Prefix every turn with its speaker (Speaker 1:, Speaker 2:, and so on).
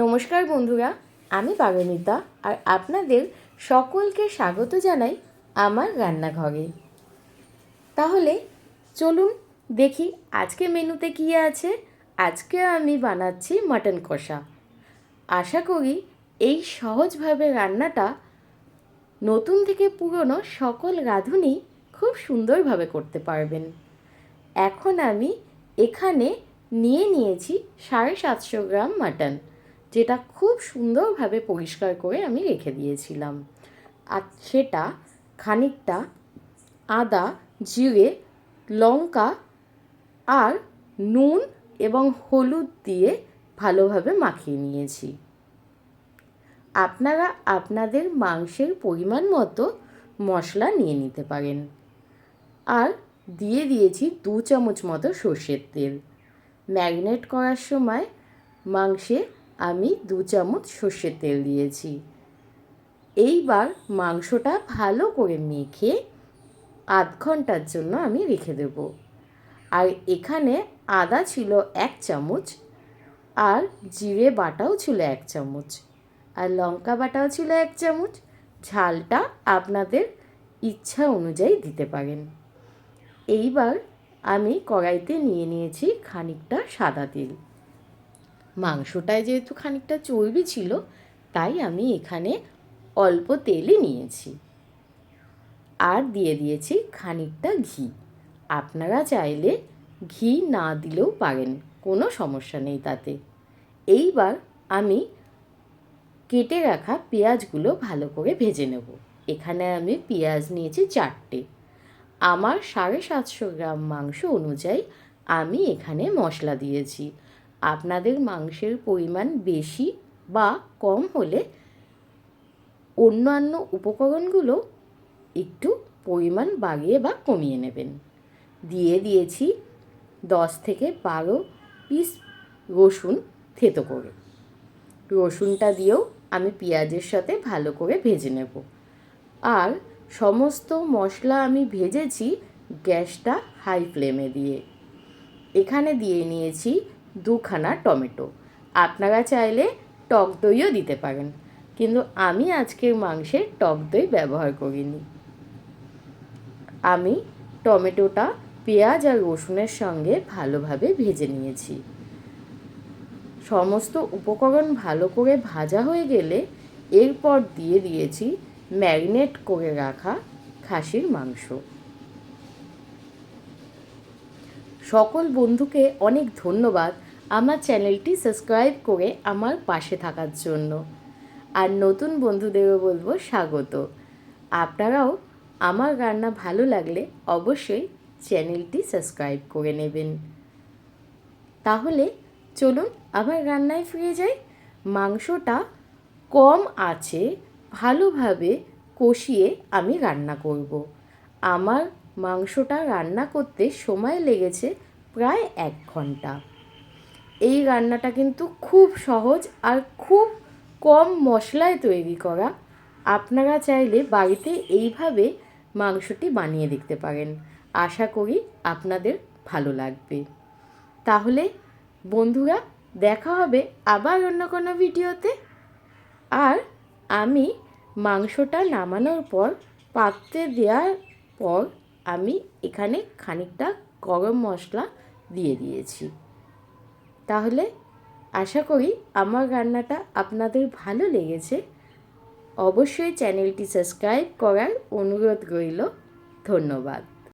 Speaker 1: নমস্কার বন্ধুরা, আমি পারমিতা আর আপনাদের সকলকে স্বাগত জানাই আমার রান্নাঘরে। তাহলে চলুন দেখি আজকে মেনুতে কী আছে। আজকে আমি বানাচ্ছি মাটন কষা। আশা করি এই সহজভাবে রান্নাটা নতুন থেকে পুরনো সকল রাঁধুনি খুব সুন্দরভাবে করতে পারবেন। এখন আমি এখানে নিয়ে নিয়েছি সাড়ে সাতশো গ্রাম মাটন। যেটা খুব সুন্দরভাবে পরিষ্কার করে আমি রেখে দিয়েছিলাম। আর সেটা খানিকটা আদা, জিরে, লঙ্কা আর নুন এবং হলুদ দিয়ে ভালোভাবে মাখিয়ে নিয়েছি। আপনারা আপনাদের মাংসের পরিমাণ মতো মশলা নিয়ে নিতে পারেন। আর দিয়ে দিয়েছি দু চামচ মতো সর্ষের তেল। ম্যারিনেট করার সময় মাংসে আমি দু চামচ সর্ষের তেল দিয়েছি। এইবার মাংসটা ভালো করে মেখে আধ ঘণ্টার জন্য আমি রেখে দেব। আর এখানে আদা ছিল এক চামচ আর জিরে বাটাও ছিল এক চামচ আর লঙ্কা বাটাও ছিল এক চামচ। ঝালটা আপনাদের ইচ্ছা অনুযায়ী দিতে পারেন। এইবার আমি কড়াইতে নিয়ে নিয়েছি খানিকটা সাদা তেল। মাংসটায় যেহেতু খানিকটা চর্বি ছিল, তাই আমি এখানে অল্প তেলই নিয়েছি। আর দিয়ে দিয়েছি খানিকটা ঘি। আপনারা চাইলে ঘি না দিলেও পারেন, কোনো সমস্যা নেই তাতে। এইবার আমি কেটে রাখা পেঁয়াজগুলো ভালো করে ভেজে নেব। এখানে আমি পেঁয়াজ নিয়েছি চারটে। আমার সাড়ে সাতশো গ্রাম মাংস অনুযায়ী আমি এখানে মশলা দিয়েছি। আপনাদের মাংসের পরিমাণ বেশি বা কম হলে অন্যান্য উপকরণগুলো একটু পরিমাণ বাড়িয়ে বা কমিয়ে নেবেন। দিয়ে দিয়েছি দশ থেকে বারো পিস রসুন থেতো করে। রসুনটা দিয়েও আমি পেঁয়াজের সাথে ভালো করে ভেজে নেব। আর সমস্ত মশলা আমি ভেজেছি গ্যাসটা হাই ফ্লেমে দিয়ে। এখানে দিয়ে নিয়েছি দুখানা টমেটো। আপনারা চাইলে টক দইও দিতে পারেন, কিন্তু আমি আজকের মাংসে টক দই ব্যবহার করিনি। আমি টমেটোটা পেঁয়াজ আর রসুনের সঙ্গে ভালোভাবে ভেজে নিয়েছি। সমস্ত উপকরণ ভালো করে ভাজা হয়ে গেলে এরপর দিয়ে দিয়েছি ম্যারিনেট করে রাখা খাসির মাংস। সকল বন্ধুকে অনেক ধন্যবাদ আমার চ্যানেলটি সাবস্ক্রাইব করে আমার পাশে থাকার জন্য। আর নতুন বন্ধুদেরও বলব স্বাগত। আপনারাও আমার রান্না ভালো লাগলে অবশ্যই চ্যানেলটি সাবস্ক্রাইব করে নেবেন। তাহলে চলুন আবার রান্নায় ফিরে যাই। মাংসটা কম আছে, ভালোভাবে কষিয়ে আমি রান্না করব। আমার মাংসটা রান্না করতে সময় লেগেছে প্রায় এক ঘণ্টা। এই রান্নাটা কিন্তু খুব সহজ আর খুব কম মশলায় তৈরি করা। আপনারা চাইলে বাড়িতে এইভাবে মাংসটি বানিয়ে দেখতে পারেন। আশা করি আপনাদের ভালো লাগবে। তাহলে বন্ধুরা, দেখা হবে আবার অন্য কোনো ভিডিওতে। আর আমি মাংসটা নামানোর পর পাত্রে দেওয়ার পর আমি এখানে খানিকটা গরম মশলা দিয়ে দিয়েছি। তাহলে আশা করি আমার রান্নাটা আপনাদের ভালো লেগেছে। অবশ্যই চ্যানেলটি সাবস্ক্রাইব করার অনুরোধ রইল। ধন্যবাদ।